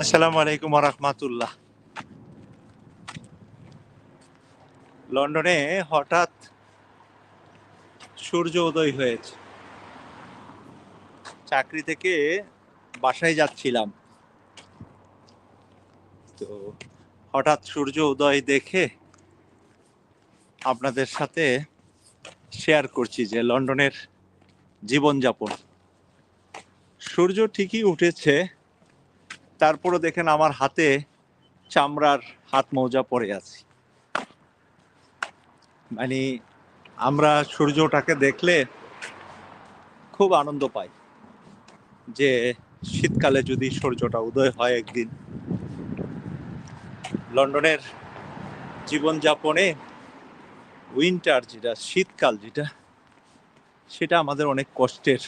আসসালামু আলাইকুম রহমাতুল্লাহ। লন্ডনে হঠাৎ সূর্য উদয় হয়েছে। চাকরি থেকে বাসায় যাচ্ছিলাম। তো হঠাৎ সূর্য উদয় দেখে আপনাদের সাথে শেয়ার করছি যে লন্ডনের জীবনযাপন। সূর্য ঠিকই উঠেছে তারপরে দেখেন আমার হাতে চামড়ার হাত মৌজা পরে আছি। মানে আমরা সূর্যটাকে দেখলে খুব আনন্দ পাই যে শীতকালে যদি সূর্যটা উদয় হয় একদিন। লন্ডনের জীবনযাপনে উইন্টার যেটা, শীতকাল যেটা, সেটা আমাদের অনেক কষ্টের।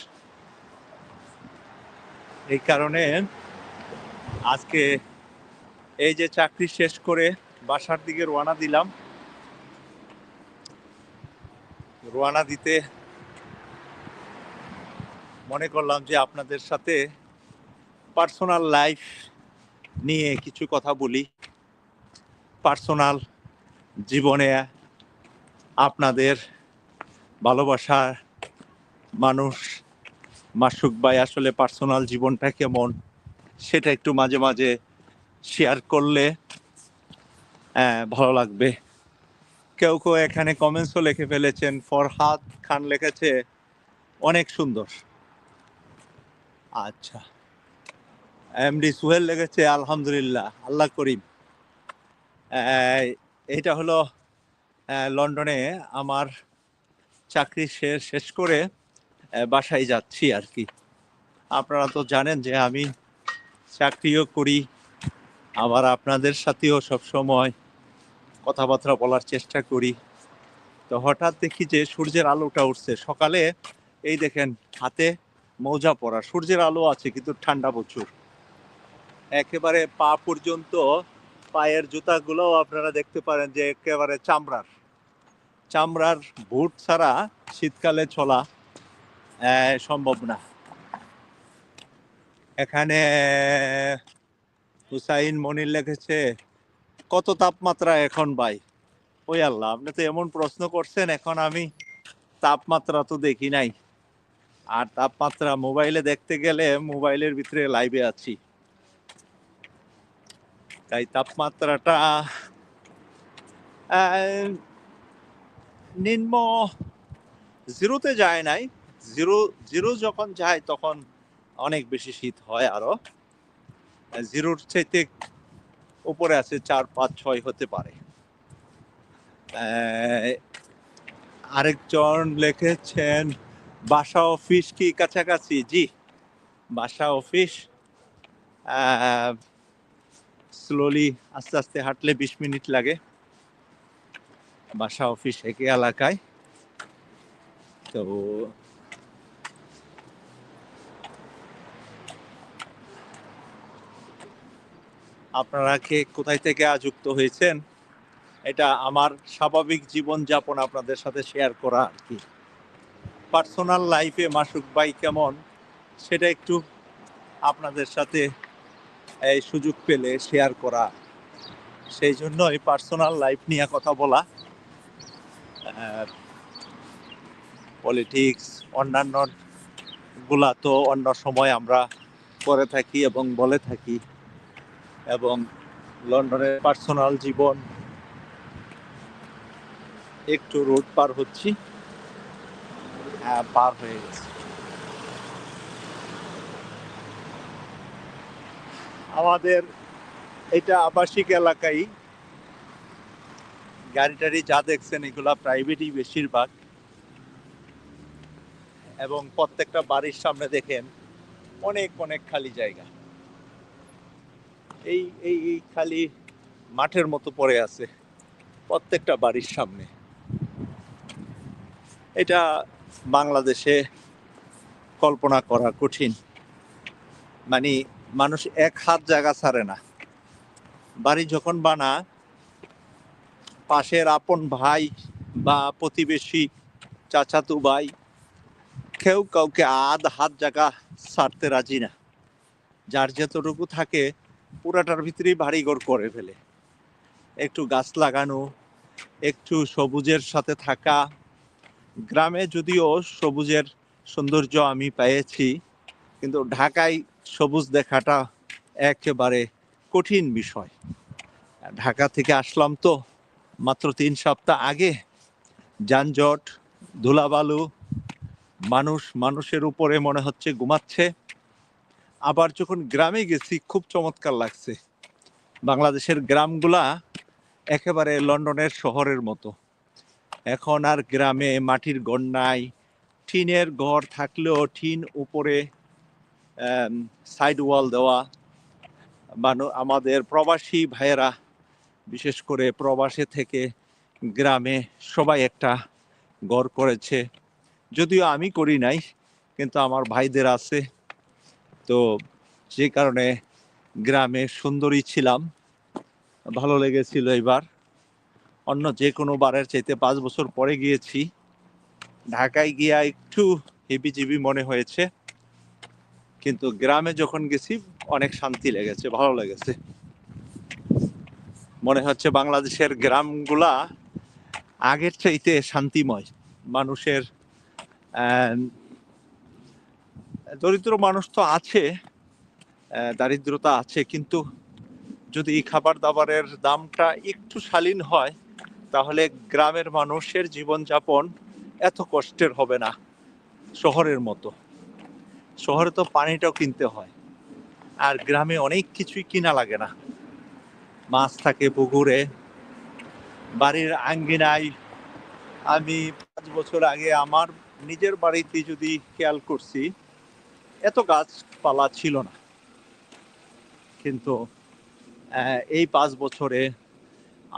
এই কারণে আজকে এই যে চাকরি শেষ করে বাসার দিকে রওনা দিলাম। রওনা দিতে মনে করলাম যে আপনাদের সাথে পার্সোনাল লাইফ নিয়ে কিছু কথা বলি। পার্সোনাল জীবনে আপনাদের ভালোবাসার মানুষ মাসুক ভাই, আসলে পার্সোনাল জীবনটা কেমন? সেটা একটু মাঝে মাঝে শেয়ার করলে আহ, ভালো লাগবে। কেউ কেউ এখানে কমেন্টসও লিখে ফেলেছেন ফরহাদ খান লিখেছে অনেক সুন্দর। আচ্ছা। এমডি সুহেল লেগেছে আলহামদুলিল্লাহ আল্লাহ করিম। এটা হলো লন্ডনে আমার চাকরি শেষ শেষ করে বাসায় যাচ্ছি আর কি। আপনারা তো জানেন যে আমি চাকরিও করি, আবার আপনাদের সাথেও সব সময় কথাবার্তা বলার চেষ্টা করি। তো হঠাৎ দেখি যে সূর্যের আলোটা উঠছে। সকালে এই দেখেন, হাতে মৌজা পরা, সূর্যের আলো আছে কিন্তু ঠান্ডা প্রচুর। একেবারে পা পর্যন্ত পায়ের জুতাগুলোও আপনারা দেখতে পারেন যে একেবারে চামড়ার। চামড়ার বুট ছাড়া শীতকালে চলা সম্ভব না। এখানে হুসাইন মনির লিখেছে, কত তাপমাত্রা এখন ভাই? ওই আল্লাহ, আপনি তো এমন প্রশ্ন করছেন, এখন আমি তাপমাত্রা তো দেখি নাই। আর তাপমাত্রা মোবাইলে দেখতে গেলে মোবাইলের ভিতরে লাইভে আছি। তাই তাপমাত্রাটা নিম্ন জিরোতে যায় নাই। জিরো জিরো যখন যায় তখন অনেক বেশি শীত হয় আরও। জিরোর চাইতে উপরে আছে চার, পাঁচ, ছয় হতে পারে। আরেকজন লিখেছেন, বাসা অফিস কি কাছাকাছি? জি, বাসা অফিস স্লোলি আস্তে আস্তে হাঁটলে বিশ মিনিট লাগে। বাসা অফিস একই এলাকায়। তো আপনারা কে কোথায় থেকে যুক্ত হয়েছেন, এটা আমার স্বাভাবিক জীবন যাপন আপনাদের সাথে শেয়ার করা আর কি। পার্সোনাল লাইফে মাসুক ভাই কেমন, সেটা একটু আপনাদের সাথে এই সুযোগ পেলে শেয়ার করা। সেই জন্যই পার্সোনাল লাইফ নিয়ে কথা বলা। পলিটিক্স অন্যান্যগুলা তো অন্য সময় আমরা করে থাকি এবং বলে থাকি। এবং লন্ডনের পার্সোনাল জীবন একটু রোড পার হচ্ছি হ্যাঁ পার হয়ে গেছে। আমাদের এটা আবাসিক এলাকায় গাড়ি টাড়ি যা দেখছেন, এগুলা প্রাইভেটই বেশিরভাগ। এবং প্রত্যেকটা বাড়ির সামনে দেখেন, অনেক অনেক খালি জায়গা। এই এই এই খালি মাঠের মতো পড়ে আছে প্রত্যেকটা বাড়ির সামনে। এটা বাংলাদেশে কল্পনা করা কঠিন। মানে মানুষ এক হাত জায়গা ছাড়ে না। বাড়ি যখন বানা পাশের আপন ভাই বা প্রতিবেশী চাচাতু ভাই কেউ কাউকে আধ হাত জায়গা ছাড়তে রাজি না। যার যতটুকু থাকে পুরাটার ভিতরেই বাড়িঘর করে ফেলে। একটু গাছ লাগানো, একটু সবুজের সাথে থাকা। গ্রামে যদিও সবুজের সৌন্দর্য আমি পেয়েছি, কিন্তু ঢাকায় সবুজ দেখাটা একেবারে কঠিন বিষয়। ঢাকা থেকে আসলাম তো মাত্র তিন সপ্তাহ আগে। যানজট, ধুলাবালু, মানুষ মানুষের উপরে মনে হচ্ছে ঘুমাচ্ছে। আবার যখন গ্রামে গেছি, খুব চমৎকার লাগছে। বাংলাদেশের গ্রামগুলা একেবারে লন্ডনের শহরের মতো। এখন আর গ্রামে মাটির নাই। টিনের ঘর থাকলেও টিন উপরে সাইড ওয়াল দেওয়া। মানু আমাদের প্রবাসী ভাইয়েরা, বিশেষ করে প্রবাসে থেকে গ্রামে সবাই একটা ঘর করেছে। যদিও আমি করি নাই, কিন্তু আমার ভাইদের আছে। তো যে কারণে গ্রামে সুন্দরী ছিলাম। ভালো লেগেছিল এবার। অন্য যে কোনো বারের চাইতে পাঁচ বছর পরে গিয়েছি। ঢাকায় গিয়া একটু হিবিজিবি মনে হয়েছে। কিন্তু গ্রামে যখন গেছি, অনেক শান্তি লেগেছে, ভালো লেগেছে। মনে হচ্ছে বাংলাদেশের গ্রামগুলা আগের চাইতে শান্তিময়। মানুষের দরিদ্র মানুষ তো আছে দারিদ্রতা আছে, কিন্তু যদি এই খাবার দাবারের দামটা একটু শালীন হয়, তাহলে গ্রামের মানুষের জীবনযাপন এত কষ্টের হবে না শহরের মতো। শহরে তো পানিটাও কিনতে হয়, আর গ্রামে অনেক কিছুই কিনা লাগে না। মাছ থাকে পুকুরে, বাড়ির আঙ্গিনায়। আমি পাঁচ বছর আগে আমার নিজের বাড়িতে যদি খেয়াল করছি এত গাছপালা ছিল না। কিন্তু এই পাঁচ বছরে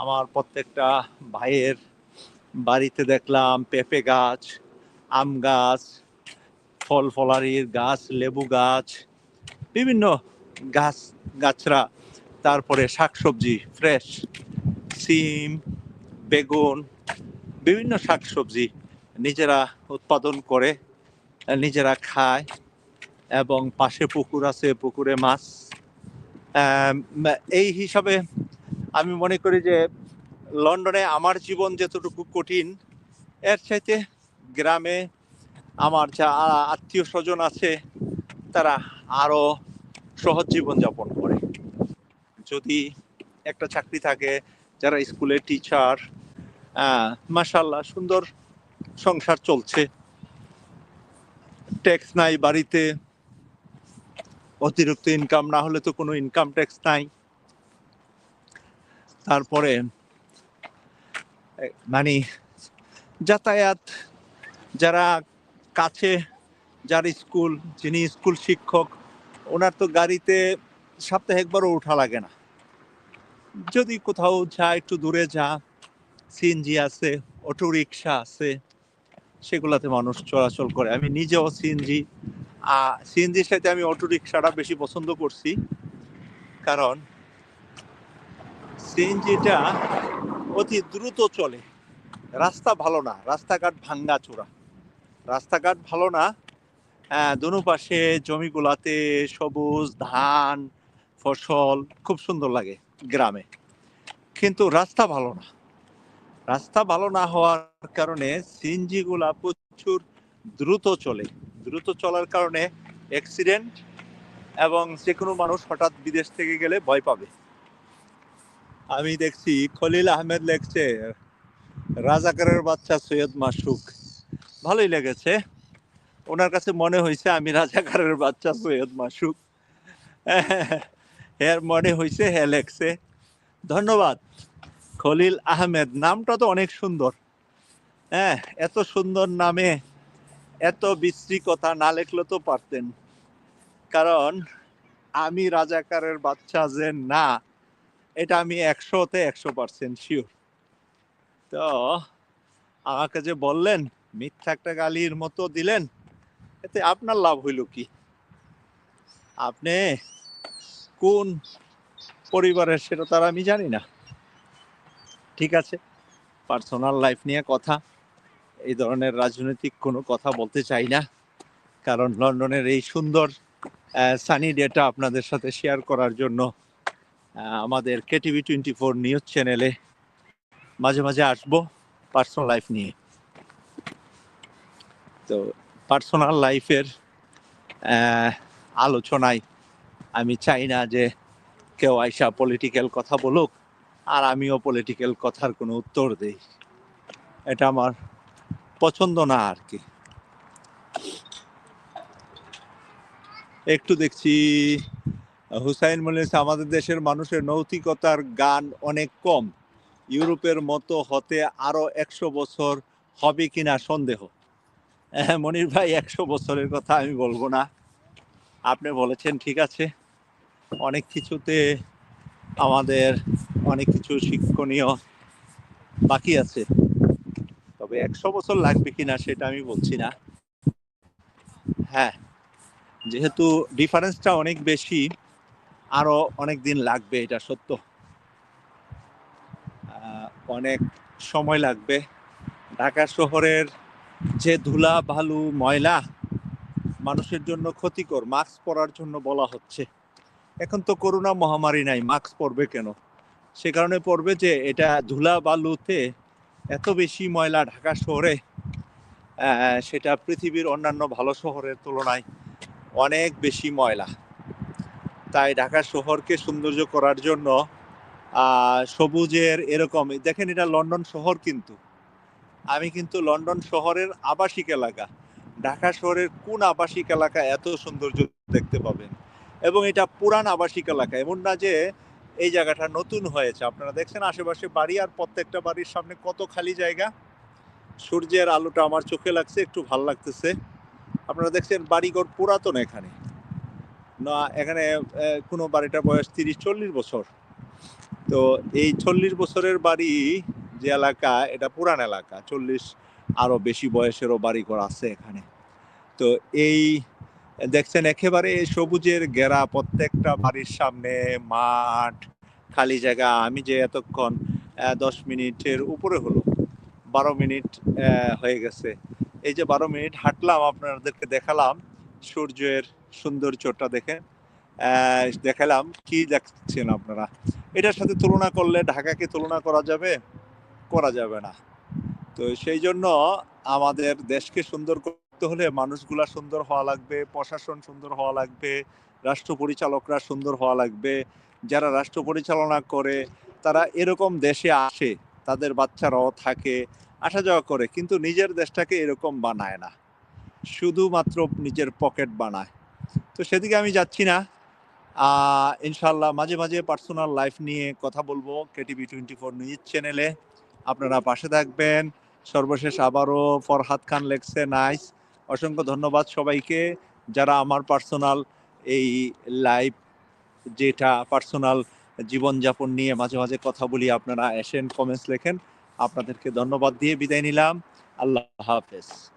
আমার প্রত্যেকটা ভাইয়ের বাড়িতে দেখলাম পেঁপে গাছ, আম গাছ, ফল ফলারির গাছ, লেবু গাছ, বিভিন্ন গাছ, গাছরা, তারপরে শাকসবজি, ফ্রেশ, সিম, বেগুন, বিভিন্ন শাকসবজি নিজেরা উৎপাদন করে, নিজেরা খায়। এবং পাশে পুকুর আছে, পুকুরে মাছ। এই হিসাবে আমি মনে করি যে লন্ডনে আমার জীবন যতটুকু কঠিন, এর চাইতে গ্রামে আমার যা আত্মীয় স্বজন আছে, তারা আরও সহজ জীবন যাপন করে। যদি একটা চাকরি থাকে, যারা স্কুলের টিচার মাসাল্লাহ সুন্দর সংসার চলছে। ট্যাক্স নাই বাড়িতে অতিরিক্ত ইনকাম না হলে তো কোনো ইনকাম ট্যাক্স নাই। তারপরে মানে যাতায়াত, যারা কাছে, যার স্কুল, যিনি স্কুল শিক্ষক, ওনার তো গাড়িতে সপ্তাহে একবারও ওঠা লাগে না। যদি কোথাও যা একটু দূরে যা সিএনজি আছে অটো রিক্সা আছে, সেগুলাতে মানুষ চলাচল করে। আমি নিজেও সিএনজি সিএনজির সাথে আমি অটো রিক্সাটা বেশি পছন্দ করছি। কারণ সিএনজিটা অতি দ্রুত চলে। রাস্তা ভালো না, রাস্তাঘাট ভাঙ্গা চোরা রাস্তাঘাট ভালো না দোনো পাশে জমিগুলাতে সবুজ, ধান, ফসল, খুব সুন্দর লাগে গ্রামে। কিন্তু রাস্তা ভালো না। রাস্তা ভালো না হওয়ার কারণে সিএনজি গুলা প্রচুর দ্রুত চলে। দ্রুত চলার কারণে অ্যাক্সিডেন্ট এবং যে কোনো মানুষ হঠাৎ বিদেশ থেকে গেলে ভয় পাবে। আমি দেখছি খলিল আহমেদ লেখছে, রাজাকারের বাচ্চা সৈয়দ মাসুক। ভালোই লেগেছে। ওনার কাছে মনে হয়েছে, আমি রাজাকারের বাচ্চা সৈয়দ মাসুক। এর মনে হয়েছে হ্যাঁ লেখছে। ধন্যবাদ। খলিল আহমেদ, নামটা তো অনেক সুন্দর। হ্যাঁ এত সুন্দর নামে এত বিশ্রী কথা না লেখলে তো পারতেন। কারণ আমি রাজাকারের বাচ্চা যে না, এটা আমি একশোতে একশো পার্সেন্ট শিওর তো আমাকে যে বললেন, মিথ্যা একটা গালির মতো দিলেন, এতে আপনার লাভ হইল কি? আপনি কোন পরিবারের সেটা তার আমি জানি না। ঠিক আছে পার্সোনাল লাইফ নিয়ে কথা। এই ধরনের রাজনৈতিক কোনো কথা বলতে চাই না। কারণ লন্ডনের এই সুন্দর সানি ডেটা আপনাদের সাথে শেয়ার করার জন্য আমাদের কেটিভি টোয়েন্টি ফোর নিউজ চ্যানেলে মাঝে মাঝে আসব পার্সোনাল লাইফ নিয়ে। তো পার্সোনাল লাইফের আলোচনায় আমি চাই না যে কেউ আইসা পলিটিক্যাল কথা বলুক, আর আমিও পলিটিক্যাল কথার কোনো উত্তর দেই। এটা আমার পছন্দ না আর কি। একটু দেখছি হুসাইন বলেছে আমাদের দেশের মানুষের নৈতিকতার গান অনেক কম। ইউরোপের মতো হতে আরও একশো বছর হবে কিনা সন্দেহ। হ্যাঁ, মনির ভাই একশো বছরের কথা আমি বলব না। আপনি বলেছেন ঠিক আছে। অনেক কিছুতে আমাদের অনেক কিছু শিক্ষণীয় বাকি আছে। তবে একশো বছর লাগবে কিনা সেটা আমি বলছি না। হ্যাঁ যেহেতু ডিফারেন্সটা অনেক বেশি, আরও অনেক দিন লাগবে, এটা সত্য। অনেক সময় লাগবে। ঢাকা শহরের যে ধুলা ভালু ময়লা, মানুষের জন্য ক্ষতিকর, মাস্ক পরার জন্য বলা হচ্ছে। এখন তো করোনা মহামারী নাই, মাস্ক পরবে কেন? সে কারণে পড়বে যে এটা ধুলা, বালুতে এত বেশি ময়লা ঢাকা শহরে সেটা পৃথিবীর অন্যান্য ভালো শহরের তুলনায় অনেক বেশি ময়লা। তাই ঢাকা শহরকে সৌন্দর্য করার জন্য সবুজের এরকম, দেখেন এটা লন্ডন শহর কিন্তু। আমি কিন্তু লন্ডন শহরের আবাসিক এলাকা। ঢাকা শহরের কোন আবাসিক এলাকা এত সৌন্দর্য দেখতে পাবেন? এবং এটা পুরান আবাসিক এলাকা, এমন না যে এই জায়গাটা নতুন হয়েছে। আপনারা দেখছেন আশেপাশে বাড়ি আর প্রত্যেকটা বাড়ির সামনে কত খালি জায়গা। সূর্যের আলোটা আমার চোখে লাগছে, একটু ভালো লাগতেছে। আপনারা দেখছেন বাড়িঘর পুরাতন এখানে। না, এখানে কোনো বাড়িটার বয়স তিরিশ, চল্লিশ বছর। তো এই চল্লিশ বছরের বাড়ি যে এলাকা, এটা পুরান এলাকা। চল্লিশ আরও বেশি বয়সেরও বাড়িঘর আছে এখানে। তো এই দেখছেন একেবারে সবুজের ঘেরা প্রত্যেকটা বাড়ির সামনে মাঠ, খালি জায়গা। আমি যে এতক্ষণ দশ মিনিটের উপরে হলো, বারো মিনিট হয়ে গেছে। এই যে বারো মিনিট হাঁটলাম, আপনাদেরকে দেখালাম সূর্যের সৌন্দর্যটা দেখে দেখালাম কি দেখছেন আপনারা। এটার সাথে তুলনা করলে ঢাকাকে তুলনা করা যাবে করা যাবে না। তো সেই জন্য আমাদের দেশকে সুন্দর করতে হলে মানুষগুলা সুন্দর হওয়া লাগবে, প্রশাসন সুন্দর হওয়া লাগবে, রাষ্ট্র পরিচালকরা সুন্দর হওয়া লাগবে। যারা রাষ্ট্র পরিচালনা করে, তারা এরকম দেশে আসে, তাদের বাচ্চারাও থাকে, আসা যাওয়া করে, কিন্তু নিজের দেশটাকে এরকম বানায় না। শুধুমাত্র নিজের পকেট বানায়। তো সেদিকে আমি যাচ্ছি না। ইনশাল্লাহ মাঝে মাঝে পার্সোনাল লাইফ নিয়ে কথা বলব কেটিভি টোয়েন্টি ফোর নিউজ চ্যানেলে। আপনারা পাশে থাকবেন। সর্বশেষ আবারও ফরহাদ খান লেখছে, নাইস। অসংখ্য ধন্যবাদ সবাইকে, যারা আমার পার্সোনাল এই লাইভ যেটা পার্সোনাল জীবনযাপন নিয়ে মাঝে মাঝে কথা বলি, আপনারা এসেন কমেন্টস লেখেন। আপনাদেরকে ধন্যবাদ দিয়ে বিদায় নিলাম। আল্লাহ হাফেজ।